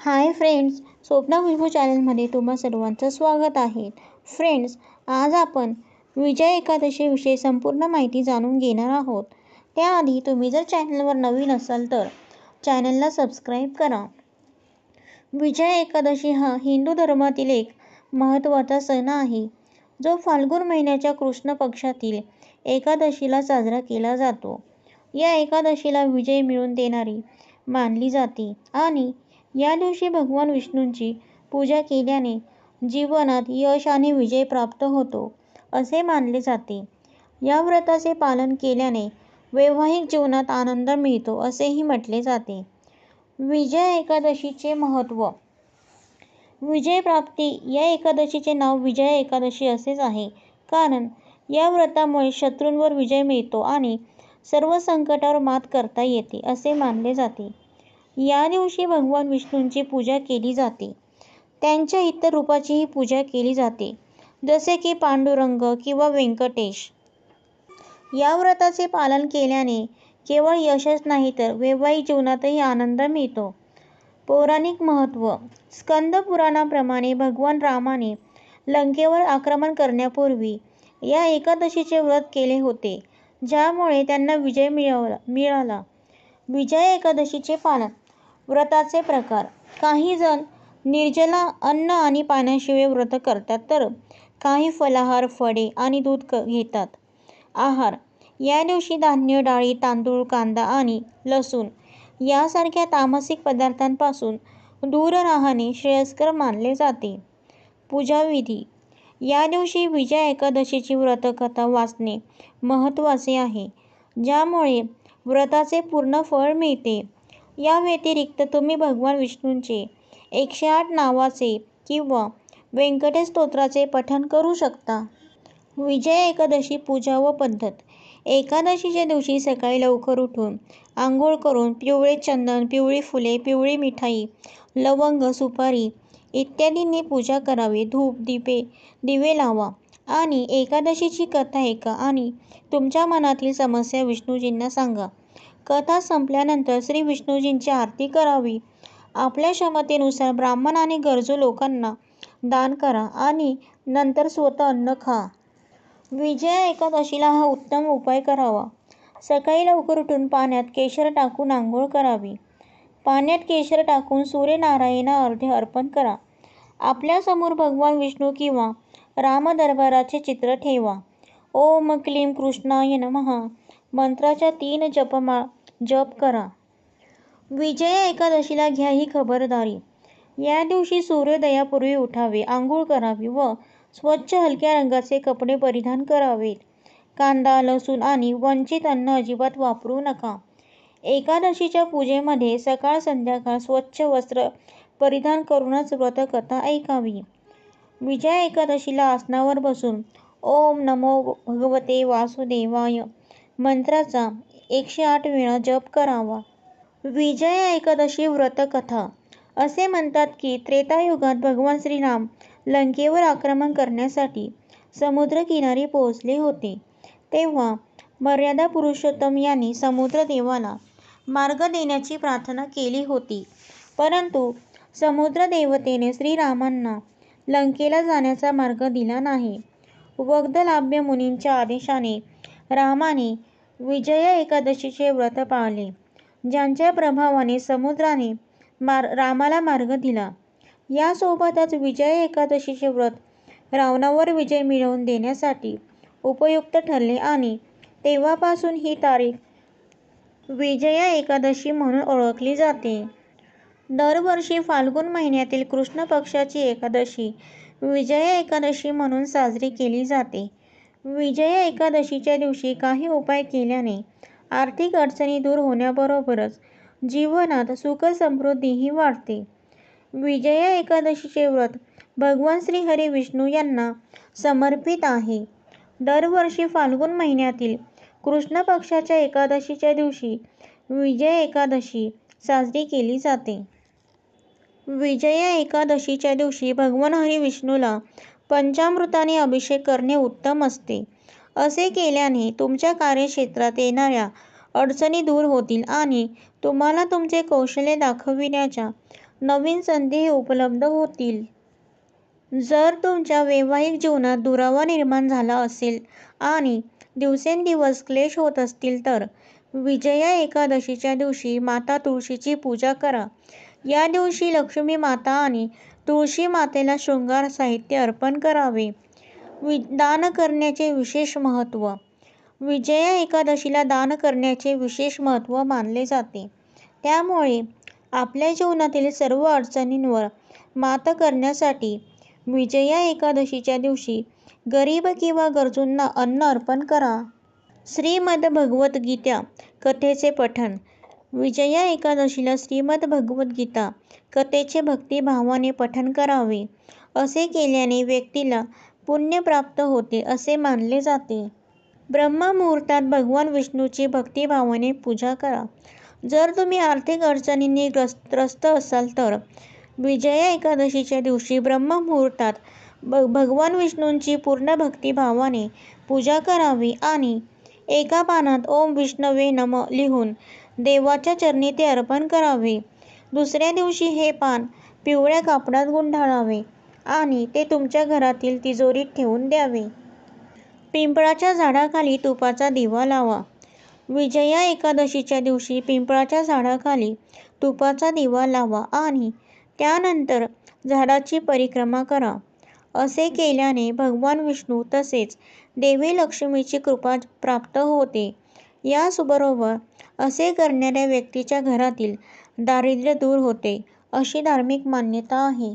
Hi friends Swapna Khushboo चॅनलमध्ये तुम्हा सर्वांचं स्वागत आहे. फ्रेंड्स आज आपण विजय एकादशीविषयी संपूर्ण माहिती जाणून घेणार आहोत. त्याआधी तुम्ही जर चॅनलवर नवीन असाल तर चॅनलला सबस्क्राईब करा. विजय एकादशी हा हिंदू धर्मातील एक महत्त्वाचा सण आहे जो फाल्गुन महिन्याच्या कृष्ण पक्षातील एकादशीला साजरा केला जातो. या एकादशीला विजय मिळवून देणारी मानली जाते आणि या दिवशी भगवान विष्णूंची पूजा केल्याने जीवनात यश आणि विजय प्राप्त होतो असे मानले जाते. या व्रताचे पालन केल्याने वैवाहिक जीवनात आनंद मिळतो असेही म्हटले जाते. विजय एकादशीचे महत्त्व. विजय प्राप्ती या एकादशीचे नाव विजय एकादशी असेच आहे. कारण या व्रतामुळे शत्रूंवर विजय मिळतो आणि सर्व संकटावर मात करता येते असे मानले जाते. या दिवशी भगवान विष्णूंची पूजा केली जाते. त्यांच्या इतर रूपाचीही पूजा केली जाते. जसे की पांडुरंग किंवा व्यंकटेश. या व्रताचे पालन केल्याने केवळ यशच नाही तर वैवाहिक जीवनातही आनंद मिळतो. पौराणिक महत्त्व. स्कंद पुराणाप्रमाणे भगवान रामाने लंकेवर आक्रमण करण्यापूर्वी या एकादशीचे व्रत केले होते ज्यामुळे त्यांना विजय मिळवला मिळाला. विजय एकादशीचे पालन. व्रताचे प्रकार. काही जण निर्जला अन्न आणि पाण्याशिवाय व्रत करतात तर काही फलाहार फळे आणि दूध घेतात. आहार. या दिवशी धान्य डाळी तांदूळ कांदा आणि लसूण यासारख्या तामसिक पदार्थांपासून दूर राहणे श्रेयस्कर मानले जाते. पूजाविधी. या दिवशी विजय एकादशीची व्रतकथा वाचणे महत्त्वाचे आहे ज्यामुळे व्रताचे पूर्ण फळ मिळते. या व्यतिरिक्त तुम्ही भगवान विष्णूंचे एकशे आठ नावाचे किंवा व्यंकटेश स्तोत्राचे पठण करू शकता. विजय एकादशी पूजा व पद्धत. एकादशीच्या दिवशी सकाळी लवकर उठून आंघोळ करून पिवळे चंदन पिवळी फुले पिवळी मिठाई लवंग सुपारी इत्यादींनी पूजा करावी. धूप दिवे दिवे लावा. आणि एकादशीची कथा ऐका आणि तुमच्या मनातील समस्या विष्णूजींना सांगा. कथा संपल्यानंतर श्री विष्णूजींची आरती करावी. आपल्या क्षमतेनुसार ब्राह्मण आणि गरजू लोकांना दान करा आणि नंतर स्वतः अन्न खा. विजया एकादशीला हा उत्तम उपाय करावा. सकाळी लवकर उठून पाण्यात केशर टाकून आंघोळ करावी. पाण्यात केशर टाकून सूर्यनारायणा अर्धे अर्पण करा. आपल्यासमोर भगवान विष्णू किंवा रामदरबाराचे चित्र ठेवा. ओम क्लीम कृष्णाय नमः. मंत्राच्या तीन जपमा जप करा. विजया एकादशीला घ्या ही खबरदारी. या दिवशी सूर्योदयापूर्वी उठावे आंघोळ करावी व स्वच्छ हलक्या रंगाचे कपडे परिधान करावेत. कांदा लसूण आणि वंचित अन्न अजिबात वापरू नका. एकादशीच्या पूजेमध्ये सकाळ संध्याकाळ स्वच्छ वस्त्र परिधान करूनच व्रतकथा ऐकावी. विजया एकादशीला आसनावर बसून ओम नमो भगवते वासुदेवाय. मंत्राचा एकशे आठ वेळा जप करावा. विजया एकादशी व्रतकथा. असे म्हणतात की त्रेतायुगात भगवान श्रीराम लंकेवर आक्रमण करण्यासाठी समुद्रकिनारी पोहोचले होते. तेव्हा मर्यादा पुरुषोत्तम यांनी समुद्रदेवाला मार्ग देण्याची प्रार्थना केली होती. परंतु समुद्रदेवतेने श्रीरामांना लंकेला जाण्याचा मार्ग दिला नाही. वग्दलाभ्य मुनींच्या आदेशाने रामाने विजया एकादशीचे व्रत पाळले. ज्यांच्या प्रभावाने समुद्राने मार रामाला मार्ग दिला. यासोबतच विजय एकादशीचे व्रत रावणावर विजय मिळवून देण्यासाठी उपयुक्त ठरले आणि तेव्हापासून ही तारीख विजया एकादशी म्हणून ओळखली जाते. दरवर्षी फाल्गुन महिन्यातील कृष्ण पक्षाची एकादशी विजया एकादशी म्हणून साजरी केली जाते. विजया एकादशीच्या दिवशी काही उपाय केल्याने आर्थिक अडचणी दूर होण्याबरोबरच जीवनात सुखसमृद्धीही वाढते. विजया एकादशीचे व्रत भगवान श्री हरी विष्णू यांना समर्पित आहे. दरवर्षी फाल्गुन महिन्यातील कृष्ण पक्षाच्या एकादशीच्या दिवशी विजय एकादशी साजरी केली जाते. विजया एकादशीच्या दिवशी भगवान हरी विष्णूला पंचामृताने अभिषेक करणे उत्तम असते असे केल्याने तुमच्या कार्यक्षेत्रात येणाऱ्या अडचणी दूर होतील आणि तुम्हाला तुमचे कौशल्य दाखविण्याच्या नवीन संधी उपलब्ध होतील. जर तुमच्या वैवाहिक जीवनात दुरावा निर्माण झाला असेल आणि दिवसेंदिवस क्लेश होत असतील तर विजया एकादशीच्या दिवशी माता तुळशीची पूजा करा. या दिवशी लक्ष्मी माता आणि तुळशी मातेला शृंगार साहित्य अर्पण करावे. वि दान करण्याचे विशेष महत्त्व विजया एकादशीला दान करण्याचे विशेष महत्त्व मानले जाते. त्यामुळे आपल्या जीवनातील सर्व अडचणींवर मात करण्यासाठी विजया एकादशीच्या दिवशी गरीब किंवा गरजूंना अन्न अर्पण करा. श्रीमद्भगवद्गीता कथेचे पठण विजया एकादशीला श्रीमद्भगवद्गीता कथेचे भक्तिभावाने पठण करावे. असे केल्याने व्यक्तीला पुण्य प्राप्त होते असे मानले जाते. ब्रह्ममुहूर्तात भगवान विष्णूची भक्तिभावाने पूजा करा. जर तुम्ही आर्थिक अडचणींनी त्रस्त असाल तर विजया एकादशीच्या दिवशी ब्रह्ममुहूर्तात भगवान विष्णूंची पूर्ण भक्तिभावाने पूजा करावी आणि एका पानात ओम विष्णवे नम लिहून देवाच्या चरणी ते अर्पण करावे. दुसऱ्या दिवशी हे पान पिवळ्या कापडात गुंडाळावे आणि ते तुमच्या घरातील तिजोरीत ठेवून द्यावे. पिंपळाच्या झाडाखाली तुपाचा दिवा लावा विजया एकादशीच्या दिवशी पिंपळाच्या झाडाखाली तुपाचा दिवा लावा आणि त्यानंतर झाडाची परिक्रमा करा. असे केल्याने भगवान विष्णू तसेच देवी लक्ष्मीची कृपा प्राप्त होते. याचबरोबर असे करणाऱ्या व्यक्तीच्या घरातील दारिद्र्य दूर होते, अशी धार्मिक मान्यता आहे.